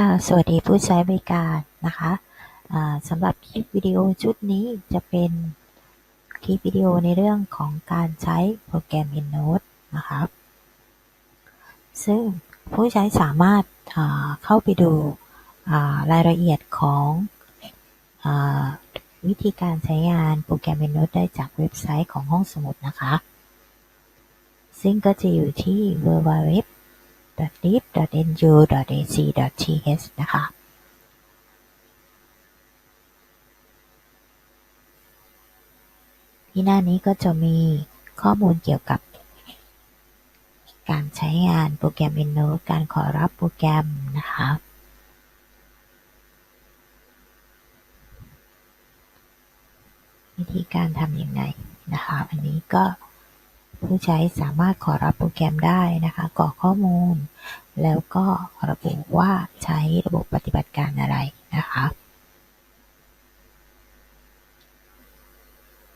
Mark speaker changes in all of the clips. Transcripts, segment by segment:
Speaker 1: ค่ะ สวัสดีผู้ใช้บริการนะคะสำหรับคลิปวิดีโอชุดนี้จะเป็นคลิปวิดีโอในเรื่องของการใช้โปรแกรม EndNote นะคะซึ่งผู้ใช้สามารถเข้าไปดูรายละเอียดของอวิธีการใช้งานโปรแกรม EndNote ได้จากเว็บไซต์ของห้องสมุดนะคะ ซึ่งก็จะอยู่ที่ www dip.nu.ac.th นะคะที่หน้านี้ก็จะมีข้อมูลเกี่ยวกับ การใช้งานโปรแกรม EndNote การขอรับโปรแกรมนะคะ วิธีการทำอย่างไรนะคะ อันนี้ก็ ผู้ใช้สามารถขอรับโปรแกรมได้นะคะ กรอกข้อมูล แล้วก็ระบุว่าใช้ระบบปฏิบัติการอะไรนะคะ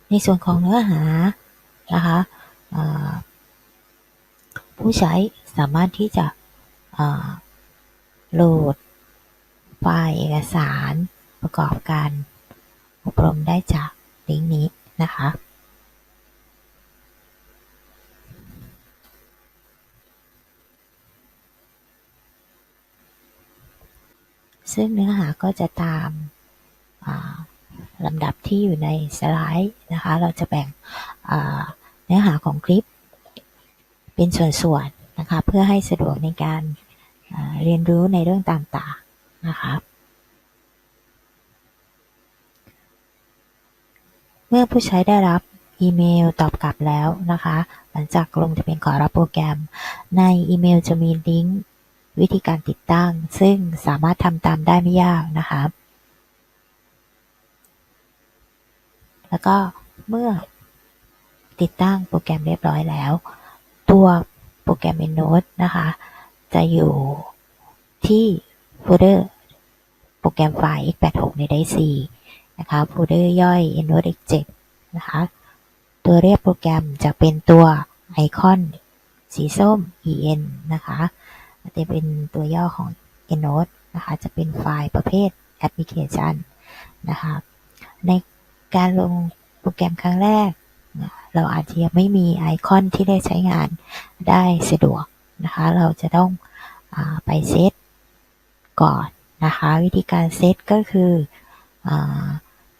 Speaker 1: ในส่วนของเนื้อหานะคะผู้ใช้สามารถที่จะโหลดไฟล์เอกสารประกอบการอบรมได้จากลิงก์นี้นะคะ ซึ่งเนื้อหาก็จะตามลำดับที่อยู่ในสไลด์นะคะ เราจะแบ่งเนื้อหาของคลิปเป็นส่วนๆนะคะ เพื่อให้สะดวกในการเรียนรู้ในเรื่องต่างๆนะคะเมื่อผู้ใช้ได้รับอีเมลตอบกลับแล้วนะคะ หลังจากลงทะเบียนขอรับโปรแกรม ในอีเมลจะมีลิงก์ วิธีการติดตั้ง ซึ่งสามารถทำตามได้ไม่ยากนะคะ แล้วก็เมื่อติดตั้งโปรแกรมเรียบร้อยแล้ว ตัวโปรแกรม EndNote นะคะ จะอยู่ที่โฟลเดอร์โปรแกรมไฟล์ x86 ในได4นะคะโฟลเดอร์ย่อย EndNote x7 นะคะ ตัวเรียกโปรแกรมจะเป็นตัวไอคอนสีส้ม en นะคะ จะเป็นตัวย่อของ EndNote นะคะจะเป็นไฟล์ประเภทแอปพลิเคชันนะคะในการลงโปรแกรมครั้งแรก เราอาจจะยังไม่มีไอคอนที่ได้ใช้งานได้สะดวกนะคะเราจะต้องอไปเซตก่อนนะคะวิธีการเซตก็คืออ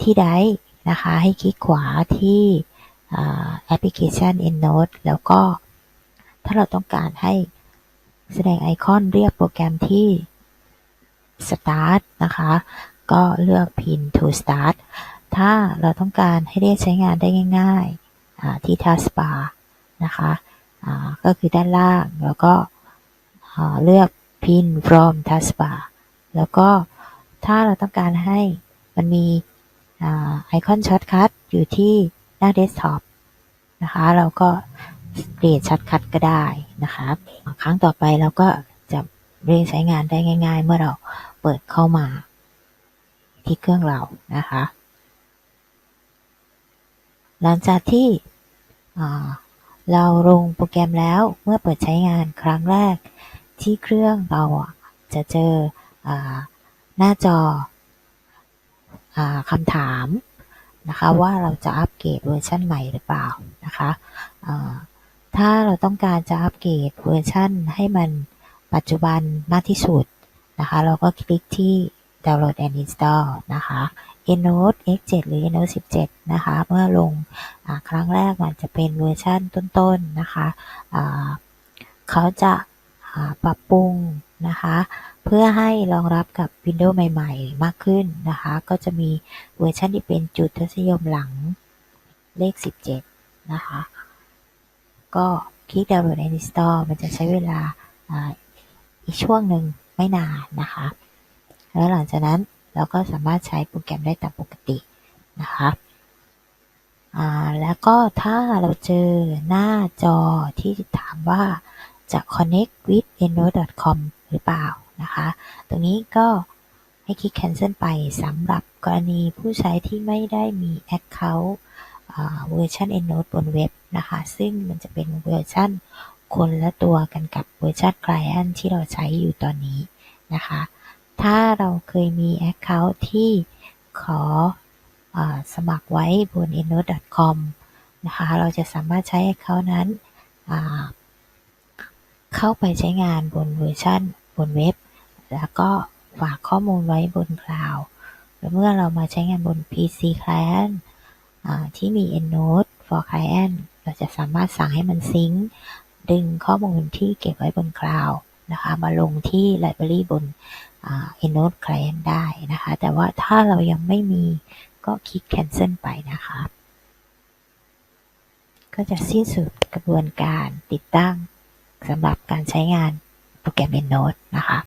Speaker 1: ที่ไดนะคะให้คลิกขวาที่แอปพลิเคชัน EndNote แล้วก็ถ้าเราต้องการให้ แสดงไอคอนเรียกโปรแกรมที่ Start นะคะ ก็เลือก Pin to Start ถ้าเราต้องการให้เรียกใช้งานได้ง่ายๆที่ Taskbar นะคะก็คือด้านล่างแล้วก็เลือก Pin from Taskbar แล้วก็ถ้าเราต้องการให้มันมีไอคอนช็อตคัทอยู่ที่หน้าเดสก์ท็อปนะคะ เราก็ เปลี่ยนช็อตคัทก็ได้นะคะครั้งต่อไปเราก็จะเรียกใช้งานได้ง่าย ๆ เมื่อเราเปิดเข้ามาที่เครื่องเรานะคะ หลังจากที่เราลงโปรแกรมแล้วเมื่อเปิดใช้งานครั้งแรกที่เครื่องเราจะเจอหน้าจอคำถามนะคะว่าเราจะอัปเกรดเวอร์ชันใหม่หรือเปล่านะคะ ถ้าเราต้องการจะอัปเกรดเวอร์ชันให้มันปัจจุบันมากที่สุดนะคะ เราก็คลิกที่ download and install นะคะ e n o t e X7 หรือ e n o t e 17 นะคะ เมื่อลงครั้งแรกมันจะเป็นเวอร์ชันต้นๆนะคะเขาจะปรับปรุงนะคะ เพื่อให้รองรับกับ Windows ใหม่ๆ มากขึ้นนะคะ ก็จะมีเวอร์ชันที่เป็นจุดทศนิยมหลังเลข 17 นะคะ ก็คลิก download and install มันจะใช้เวลาอีกช่วงหนึ่งไม่นานนะคะ แล้วหลังจากนั้นเราก็สามารถใช้โปรแกรมได้ตามปกตินะคะแล้วก็ถ้าเราเจอหน้าจอที่ถามว่าจะ connect with enode com หรือเปล่านะคะ ตรงนี้ก็ให้คลิก cancel ไปสำหรับกรณีผู้ใช้ที่ไม่ได้มี account เวอร์ชัน EndNote บนเว็บ นะคะ ซึ่งมันจะเป็นเวอร์ชันคนละตัวกันกับเวอร์ชัน Client ที่เราใช้อยู่ตอนนี้นะคะ ถ้าเราเคยมี Account ที่ขออสมัครไว้บน e n o t e c o m นะคะ เราจะสามารถใช้ Account นั้นเข้าไปใช้งานบนเวอร์ชันบนเว็บ แล้วก็ฝากข้อมูลไว้บนคลาวด์แล้วเมื่อเรามาใช้งานบน PC Client ที่มี EndNote for Client เราจะสามารถสั่งให้มันซิงค์ดึงข้อมูลที่เก็บไว้บนคลาวด์นะคะมาลงที่ Library บน e n o t e Client ได้นะคะ แต่ว่าถ้าเรายังไม่มีก็คลิก Cancel ไปนะคะ ก็จะสิ้นสุดกระบวนการติดตั้งสำหรับการใช้งานโปรแกรม EndNote นะคะ